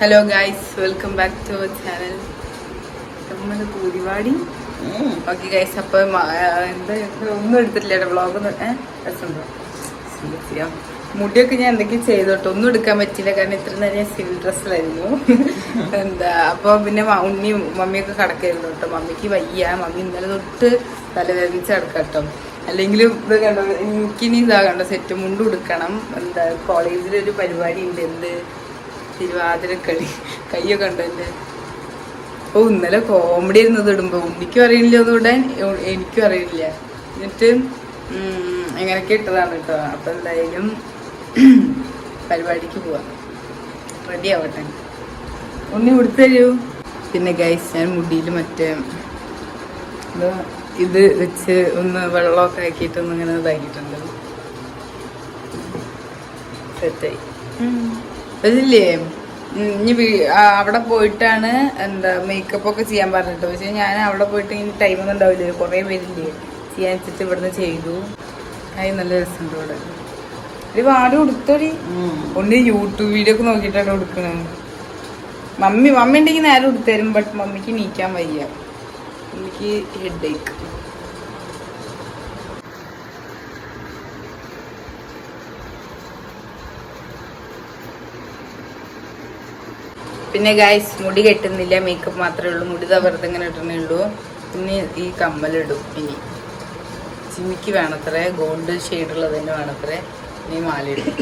Hello guys welcome back to our channel നമ്മുടെ പരിപാടി okay guys അപ്പോൾ എന്താ ഒന്നും എടുത്തിട്ടില്ല വ്ളോഗ് രസമുണ്ടോ? ചെയ്യാം മുടിയൊക്കെ ഞാൻ എന്തൊക്കെയും ചെയ്തോട്ടെ. ഒന്നും എടുക്കാൻ പറ്റില്ല കാരണം ഇത്ര നേരം ഞാൻ സിവിൽ ഡ്രസ്സിലായിരുന്നു. എന്താ അപ്പോൾ പിന്നെ ഉണ്ണി മമ്മിയൊക്കെ കിടക്കായിരുന്നു കേട്ടോ. മമ്മിക്ക് വയ്യ. മമ്മി ഇന്നലെ തൊട്ട് തലവേദനിച്ച് കിടക്കട്ടോ അല്ലെങ്കിൽ ഇത് കണ്ടോ എനിക്കിനി ഇതാ കണ്ടോ സെറ്റ് മുണ്ട് ഉടുക്കണം. എന്താ കോളേജിലൊരു പരിപാടി ഉണ്ട്. എന്ത് തിരുവാതിരക്കളി. കയ്യൊക്കെ കണ്ടല്ലേ ഓ ഇന്നലെ കോമഡി ഇരുന്നത് ഇടുമ്പോൾ ഉണ്ണിക്കും അറിയില്ല ഒന്നുകൂടെ എനിക്കും അറിയില്ല. എന്നിട്ട് എങ്ങനെയൊക്കെ ഇട്ടതാണ് കേട്ടോ. അപ്പൊ എന്തായാലും പരിപാടിക്ക് പോവാം. റെഡി ആവട്ടെ. ഉണ്ണി കൊടുത്തു തരൂ. പിന്നെ ഗൈസ് ഞാൻ മുടിയിൽ മറ്റേ ഇത് വെച്ച് ഒന്ന് വെള്ളമൊക്കെ ആക്കിയിട്ട് ഒന്ന് ഇങ്ങനെ ഇതാക്കിയിട്ടുണ്ട്. സെറ്റായി അതില്ലേ? ഇനി അവിടെ പോയിട്ടാണ് എന്താ മേക്കപ്പ് ഒക്കെ ചെയ്യാൻ പറഞ്ഞിട്ട്. പക്ഷെ ഞാൻ അവിടെ പോയിട്ട് ഇനി ടൈം ഒന്നും ഉണ്ടാവില്ല. കുറേ പേരില്ലേ? ചെയ്യാൻ വെച്ചിട്ട് ഇവിടുന്ന് ചെയ്തു. അത് നല്ല രസമുണ്ട് ഇവിടെ. ഒരു വാട് കൊടുത്തോടി ഒന്ന് യൂട്യൂബ് വീഡിയോ ഒക്കെ നോക്കിയിട്ടാണ് കൊടുക്കണത് മമ്മി മമ്മി ഉണ്ടെങ്കിൽ നേരെ കൊടുത്തരും ബട്ട് മമ്മിക്ക് നീക്കാൻ വയ്യ. മമ്മിക്ക് ഹെഡ് ഏക്ക് പിന്നെ ഗൈസ് മുടി കെട്ടുന്നില്ല. മേക്കപ്പ് മാത്രമേ ഉള്ളൂ. മുടി തവർത്ത് ഇങ്ങനെ ഇടണേ ഉള്ളൂ. പിന്നെ ഈ കമ്മലിടും. ഇനി ചിമ്മിക്ക് വേണത്രേ. ഗോൾഡ് ഷെയ്ഡുള്ളത് തന്നെ വേണത്രേ. ഇനി മാല ഇടും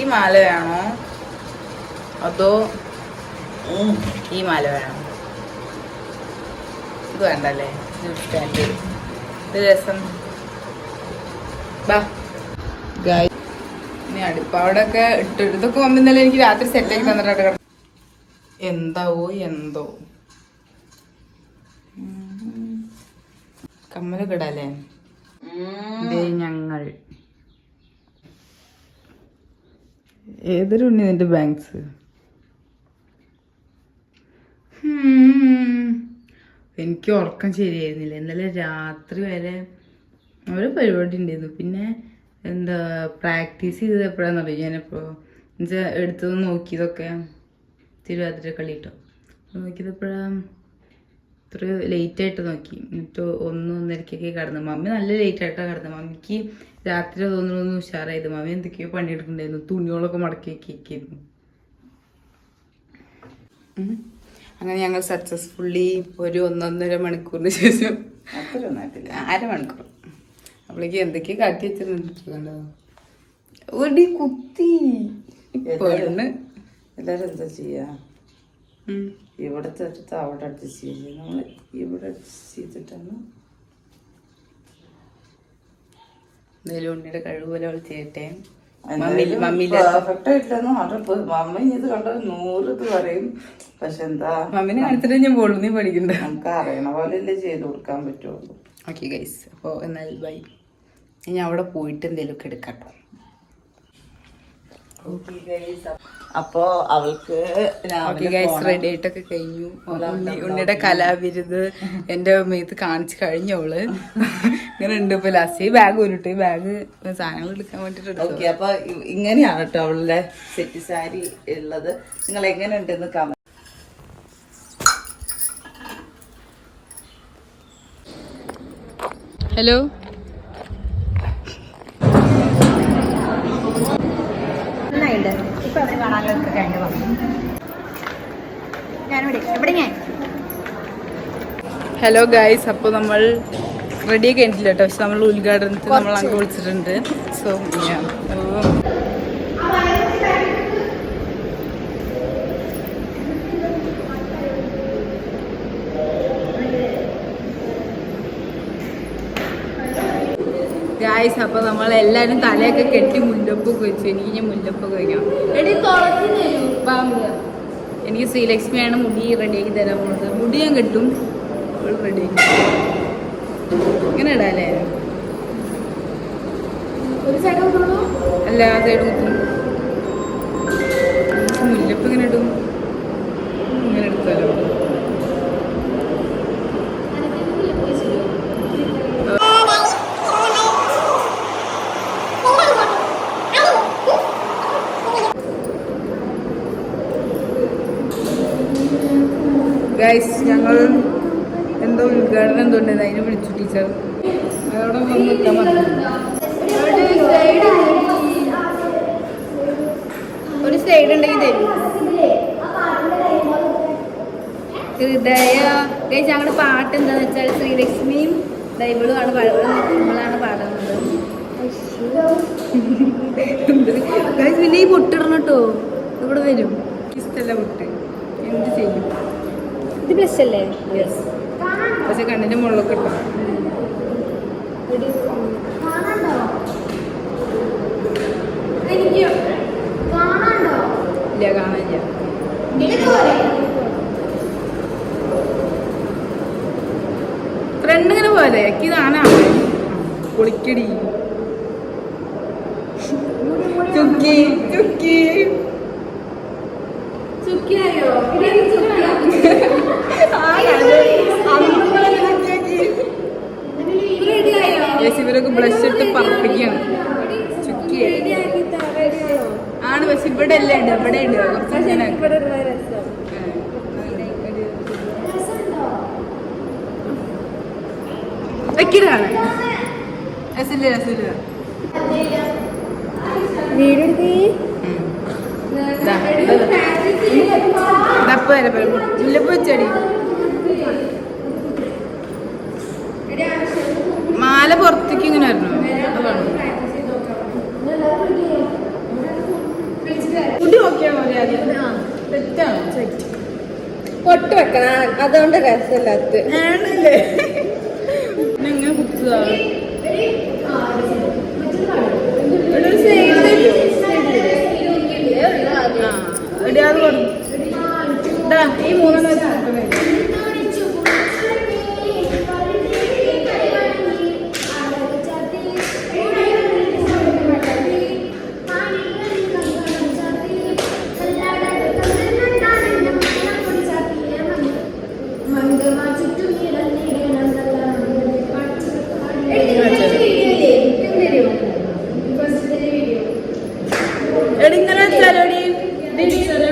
ഈ മാല വേണോ? അതോ ഈ മാല വേണോ? ഇത് വേണ്ടല്ലേ? സ്റ്റാൻഡ് ഇത് രസം. ബാ. ഇനി അടുപ്പാവടൊക്കെ ഇട്ട് ഇതൊക്കെ മമ്മി എനിക്ക് രാത്രി സെറ്റാക്കി തന്നിട്ടുണ്ട് എന്താവോ എന്തോ. കമ്മൽ കിടാലേ ഞങ്ങൾ. ഏതൊരു ഉണ്ണി നിന്റെ ബാങ്ക്സ്? എനിക്ക് ഉറക്കം ശരിയായിരുന്നില്ല. ഇന്നലെ രാത്രി വരെ ഒരു പരിപാടി ഉണ്ടായിരുന്നു. പിന്നെ എന്താ പ്രാക്ടീസ് ചെയ്തത് എപ്പോഴാന്ന് അറിയാം ഞാനിപ്പോൾ എന്നുവെച്ചാൽ എടുത്തത് നോക്കിയതൊക്കെ. തിരുവാതിര കളി കേട്ടോ നോക്കിയത് എപ്പോഴാണ് ഇത്ര ലേറ്റ് ആയിട്ട് നോക്കി. എന്നിട്ട് ഒന്ന് ഒന്നരക്കൊക്കെ കടന്നു. മമ്മി നല്ല ലേറ്റ് ആയിട്ടാണ് കിടന്നത് മമ്മിക്ക് രാത്രി തോന്നുന്നു ഉഷാറായത്. മമ്മി എന്തൊക്കെയോ പണിയെടുക്കണ്ടായിരുന്നു തുണികളൊക്കെ മടക്കി വെക്കിയിരുന്നു അങ്ങനെ ഞങ്ങൾ സക്സസ്ഫുള്ളി ഒരു ഒന്നൊന്നര മണിക്കൂറിന് ശേഷം അത്രയൊന്നായിട്ടില്ല അരമണിക്കൂർ. അപ്പോഴേക്ക് എന്തൊക്കെയോ കാട്ടി വെച്ചിട്ടുണ്ടോ ഒരു കുത്തി. പെണ്ണ് എല്ലാവരും എന്താ ചെയ്യാ? ഇവിടെ ഇവിടുത്തെ അടുത്ത് അവിടെ അഡ്ജസ്റ്റ് ചെയ്ത് നമ്മൾ ഇവിടെ അഡ്ജസ്റ്റ് ചെയ്തിട്ടാണ് എന്തായാലും ഉണ്ണിയുടെ കഴിവ് പോലെ അവൾ ചെയ്യട്ടെ. പെർഫെക്റ്റ് മമ്മി ഇത് കണ്ട നൂറ് ഇത് പറയും. പക്ഷെ എന്താ? മമ്മിനെ കാണിച്ചിട്ട് ഞാൻ പോളൂ നീ പഠിക്കണ്ട നമുക്ക് അറിയണ പോലെയല്ലേ ചെയ്ത് കൊടുക്കാൻ പറ്റുള്ളൂ. ഓക്കെ ഗൈസ് അപ്പോൾ എന്നാൽ ബൈ ഞാൻ അവിടെ പോയിട്ട് എന്തെങ്കിലുമൊക്കെ എടുക്കാട്ടോ അപ്പോ അവൾക്ക് ഓക്കെ രാവിലെ ഗൈസ് റെഡി ആയിട്ടൊക്കെ കഴിഞ്ഞു. ഉണ്ണി ഉണ്ണിയുടെ കലാവിരുത് എന്റെ മേത്ത് കാണിച്ചു കഴിഞ്ഞോൾ. ഇങ്ങനെ ഉണ്ട് ഇപ്പൊ ലാസ്റ്റ്. ഈ ബാഗ് ഉരുട്ട് ഈ ബാഗ് സാധനങ്ങൾ എടുക്കാൻ വേണ്ടിട്ട് അപ്പൊ ഇങ്ങനെയാണ് കേട്ടോ അവളുടെ സെറ്റ് സാരി ഉള്ളത്. നിങ്ങൾ എങ്ങനെ ഉണ്ടെന്ന് കമ ഹലോ നന്നായിട്ടുണ്ട് ഇപ്പൊ അവിടെ കാണാനൊക്കെ കഴിഞ്ഞു വന്നു. ഞാനിവിടെ എവിടെ ഞാൻ? ഹലോ ഗായ്സ് അപ്പോൾ നമ്മൾ റെഡി കഴിഞ്ഞിട്ടില്ല കേട്ടോ. പക്ഷെ നമ്മൾ ഉദ്ഘാടനത്തിന് നമ്മൾ അങ്ങ് വിളിച്ചിട്ടുണ്ട്. സോ ഗായ്സ് അപ്പോൾ നമ്മൾ എല്ലാവരും തലയൊക്കെ കെട്ടി മുല്ലപ്പൊക്കെ വെച്ചു എനിക്ക് ഞാൻ മുല്ലപ്പൊക്കെ വയ്ക്കണം എടി എനിക്ക് ശ്രീലക്ഷ്മിയാണ് മുടി റെഡിയാക്കി തരാൻ പോകുന്നത് മുടി ഞാൻ കിട്ടും. റെഡിയാക്കി ഇങ്ങനെ ഇടാല്ലേ? ഒരു സൈഡ് കൊണ്ടുള്ളൂ അല്ല സൈഡ് കുത്തും മുല്ലപ്പ് ഇങ്ങനെ ഇടും. ഇങ്ങനെ എടുത്താലോ? ഗൈസ് ഞങ്ങൾ എന്തോ ഉദ്ഘാടനം എന്തോ ഉണ്ടായിരുന്നു അതിന് വിളിച്ചു ടീച്ചർ. അവിടെ ഒരു സൈഡ് ഉണ്ടെങ്കിൽ ഹൃദയ ഗൈസ് ഞങ്ങളുടെ പാട്ട് എന്താന്ന് വെച്ചാൽ ശ്രീലക്ഷ്മിയും ദൈവളും ആണ് നമ്മളാണ് പാടുന്നത്. പിന്നെ ഈ പൊട്ടിടണം കേട്ടോ. ഇവിടെ വരും. ഇഷ്ടമല്ല പൊട്ട് എന്ത് ചെയ്യും? ഇത് ബ്ലഷ് അല്ലേ പക്ഷെ കണ്ണിന്റെ മുകളിലൊക്കെ ഇട്ടു? ഇല്ല കാണാനില്ല. ഫ്രണ്ട് ഇങ്ങനെ പോലെ ഇതാണ് പൊളിക്കടി. ചുക്കി ചുക്കി. യെസ് ഇവരൊക്കെ ബ്ലഷ് ഇട്ട് പറപ്പിക്കാണ് ചുക്കി. ആണ് പക്ഷെ ഇവിടെ അല്ല ഉണ്ട് ഇവിടെ ഉണ്ട് വെക്കിടാണ് രസില്ല രസില്ല ദപ്പ വരെ ചെടി മാല പുറത്തേക്ക് ഇങ്ങനെ വരുന്നു. അത് വേണോ? മുടി നോക്കിയാണോ തെറ്റാണോ. പൊട്ട് വെക്കണം. അതുകൊണ്ട് രസമില്ലാത്ത ആണല്ലേ? എങ്ങനെ ഒരു They deserve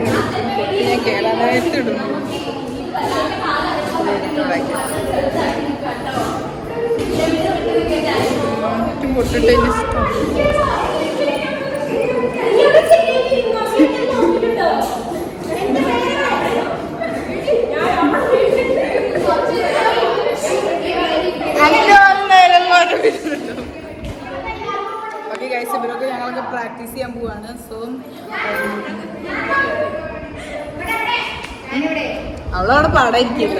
ഗൈസ് പൊട്ടിട്ടെങ്ങനെ ഇരിക്കും? പൊട്ടി ഞാൻ കേടാനായിട്ട് ഇടുന്നു പൊട്ടിട്ട് ഇഷ്ടം. ഓക്കെ ഗൈസ് ഇവരൊക്കെ ഞങ്ങളൊക്കെ പ്രാക്ടീസ് ചെയ്യാൻ പോവാണ്. സോ അവളവിടെ പാടായിരിക്കും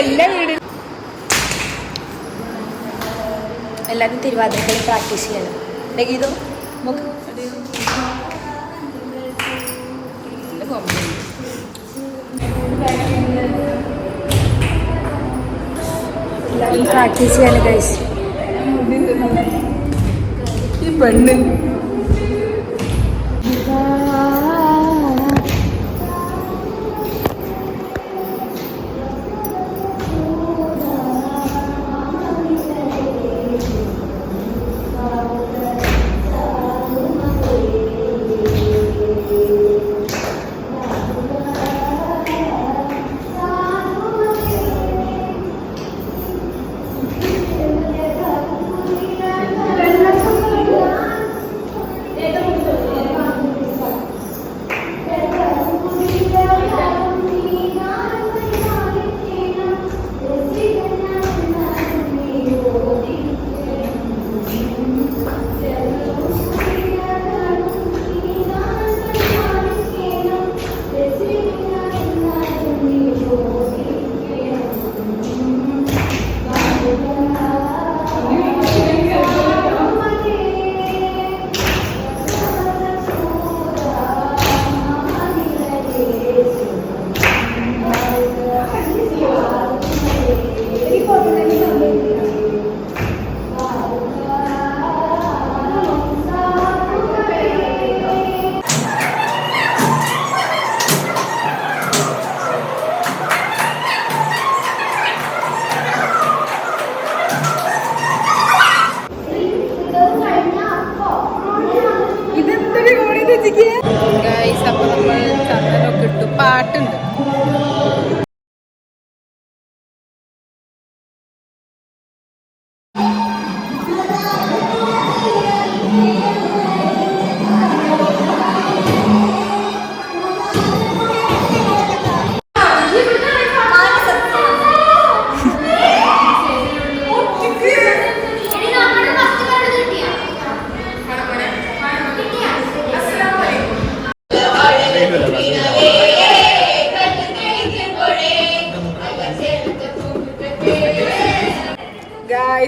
എല്ലാ വീടും എല്ലാവരും തിരുവാതിരക്കളി പ്രാക്ടീസ് ചെയ്യണം. ഗീതോ എല്ലാവരും പ്രാക്ടീസ് ചെയ്യണം കഴിച്ച് ഈ പെണ്ണ്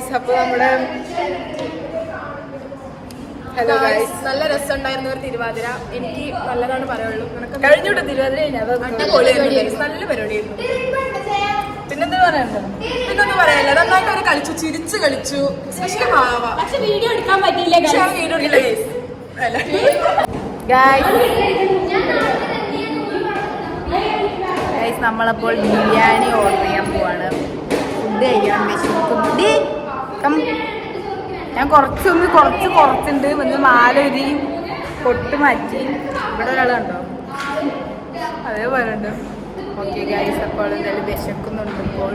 ഗായ്സ് അപ്പൊ നമ്മുടെ ഹലോ ഗൈസ് നല്ല രസമുണ്ടായിരുന്നു ഒരു തിരുവാതിര. എനിക്ക് നല്ലതാണ് പറയുള്ളൂ കഴിഞ്ഞോട്ടെ തിരുവാതിര നല്ല പരിപാടിയായിരുന്നു പിന്നെന്താ പറയണ്ടോ പിന്നൊന്നും പറയാനില്ല. നന്നായിട്ട് അവർ കളിച്ചു ചിരിച്ച് കളിച്ചു. സ്പെഷ്യലി മാവ പക്ഷെ വീഡിയോ എടുക്കാൻ പറ്റിയില്ല വീഡിയോ എടുക്കില്ല. ഗായ്സ് ഗായ്സ് നമ്മളപ്പോൾ ബിരിയാണി ഓർഡർ ചെയ്യാൻ പോവാണ്. ഫുഡ് കഴിക്കാൻ വിശക്കുന്നുണ്ട് കം ഞാൻ കുറച്ചൊന്ന് കുറച്ച് കുറച്ചുണ്ട്. ഒന്ന് നാലൊരി പൊട്ട് മാറ്റി. ഇവിടെ ഒരാളുണ്ടോ? അതേപോലെ ഉണ്ട് ഓക്കെ ഗൈസ് അപ്പോൾ എന്തായാലും വിശക്കുന്നുണ്ട് ഇപ്പോൾ.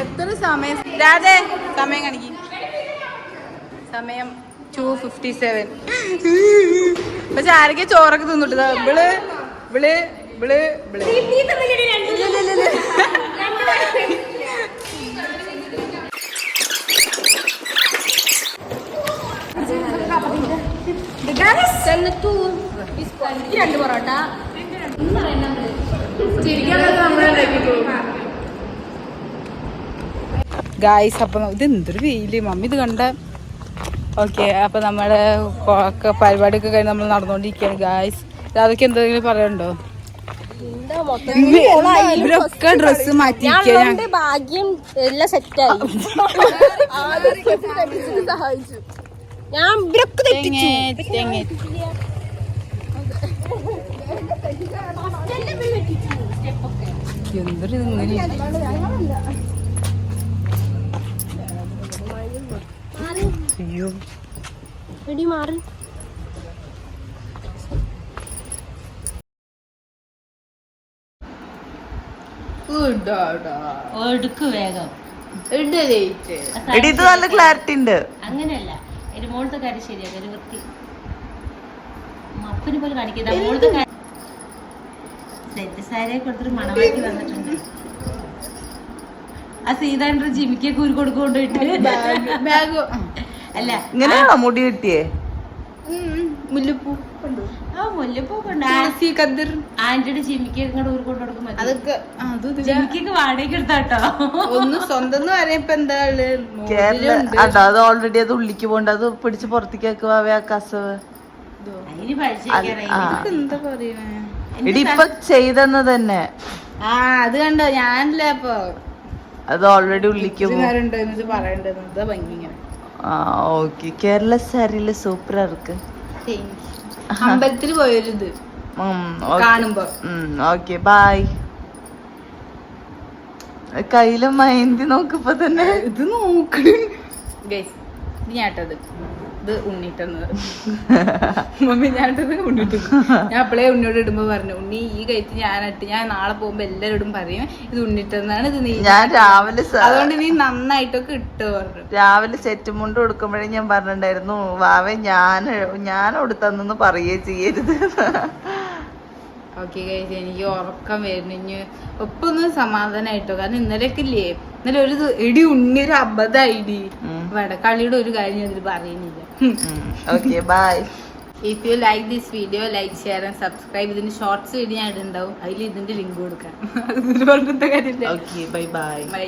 എത്ര സമയം? രാധേ സമയം കാണിക്ക്. സമയം ടു ഫിഫ്റ്റി സെവൻ പക്ഷെ ആരൊക്കെ ചോറൊക്കെ തിന്നിട്ട് ഇവൾ ഇവൾ ഇവൾ ഇവൾ. രണ്ട് പൊറോട്ട ഗായ്സ് അപ്പം ഇത് എന്തൊരു വെയിൽ. മമ്മി ഇത് കണ്ട ഓക്കെ അപ്പൊ നമ്മുടെ പരിപാടിയൊക്കെ കഴിഞ്ഞ് നമ്മൾ നടന്നുകൊണ്ടിരിക്കുകയാണ് ഗായ്സ് അതൊക്കെ എന്തെങ്കിലും പറയണ്ടോ ഇവരൊക്കെ ഡ്രസ് ഞങ്ങളുടെ ഭാഗ്യം എല്ലാം സെറ്റായി സഹായിച്ചു. ഞാൻ ഇവരൊക്കെ തെറ്റിച്ചു. എന്തൊരു ഇങ്ങനെ അയ്യോ. എടി മാറി. എടുക്ക് വേഗം. എടി ഇത് നല്ല ക്ലാരിറ്റി ഉണ്ട്. അങ്ങനെയല്ല. എന്റെ മോളത്തെ കാര്യം ശരിയാ ഒരു വൃത്തി. മപ്പിന് പോലെ കാണിക്കുന്ന മോളത്തെ കാര്യം. സെറ്റ് സാരിയെ കൊടുത്തിട്ട് മണമാക്കി വന്നിട്ടുണ്ട്. ആ സീതാണ്ട് ജിമിക്ക് കൂരി കൊടുക്കൊണ്ടിട്ട് ബാഗ്. അല്ല ഇങ്ങനെയാണോ മുടി കിട്ടിയേ മുല്ലപ്പൂ ആ മുല്ലപ്പൂ കൊണ്ട് തുളസി കദർ ആന്റിയുടെ ജിമിക്ക് ഇങ്ങോട്ട് ഊരി കൊണ്ടു കൊടുക്കും മതി. അതൊക്കെ ആ, അതും ഇതില്ല. ജിമിക്കൊക്കെ വാടകയ്ക്ക് എടുത്താട്ടോ ഒന്ന് സ്വന്തം എന്ന് എന്താ ഉള്ളത്? കേരള മോതിരമുണ്ട്. അതാ അത് ഓൾറെഡി അത് ഉള്ളിക്ക് പോണ്ട് അത് പിടിച്ച് പുറത്തേക്ക് വെക്കുവാ ആ കസവ്. എന്താ എടി ഇപ്പൊ ചെയ്തെന്ന് തന്നെ. ആ അത് കണ്ടോ? ഞാനല്ലേ അപ്പൊ അത് ഓൾറെഡി ഉള്ളിക്ക് ഇത്തിരി പോകും നേരം ஓகே கேரள சாரியில் சூப்பராக இருக்கு അമ്പലത്തിൽ പോയരുത്. കാണുമ്പോ. ഓക്കെ. ബായ് കയ്യിലെ മയന്തി നോക്കുമ്പോ തന്നെ. ഇത് നോക്കണേ ഞാട്ടത് ഇത് ഉണ്ണിട്ടെന്നത്. മമ്മി ഞാട്ടത് ഉണ്ണിട്ടു. ഞാൻ അപ്പളേ ഉണ്ണിയോട് ഇടുമ്പോ പറഞ്ഞു ഉണ്ണി ഈ കയറ്റി ഞാനിട്ട് ഞാൻ നാളെ പോകുമ്പോ എല്ലാരോടും പറയും ഇത് ഉണ്ണിട്ടെന്നാണ് ഇത് നീ ഞാൻ രാവിലെ അതുകൊണ്ട് നീ നന്നായിട്ടൊക്കെ ഇട്ട് പറഞ്ഞു. രാവിലെ സെറ്റ് മുണ്ട് കൊടുക്കുമ്പോഴേ ഞാൻ പറഞ്ഞിട്ടുണ്ടായിരുന്നു വാവേ ഞാൻ ഞാൻ കൊടുത്തന്നു പറയേ ചെയ്യരുത്. ഓക്കെ കഴിച്ച് എനിക്ക് ഉറക്കം വരുന്നു. ഇനി ഒപ്പം ഒന്ന് സമാധാനമായിട്ടോ കാരണം ഇന്നലെയൊക്കെ ഇല്ലേ? ഇന്നലെ ഒരു എടി ഉണ്ണി ഒരു അബദ്ധമായിടി. ഉം. വടക്കാളിയുടെ ഒരു കാര്യം ഞാൻ ഇതിൽ പറയുന്നില്ല. Okay bye if you like this video like share and subscribe ഇതിന്റെ ഷോർട്സ് വീഡിയോ ഞാൻ ഇടുണ്ടാവും. അതിൽ ഇതിന്റെ ലിങ്ക് കൊടുക്കാം. അത് പറഞ്ഞിട്ട് കാര്യമില്ല. Okay bye bye bye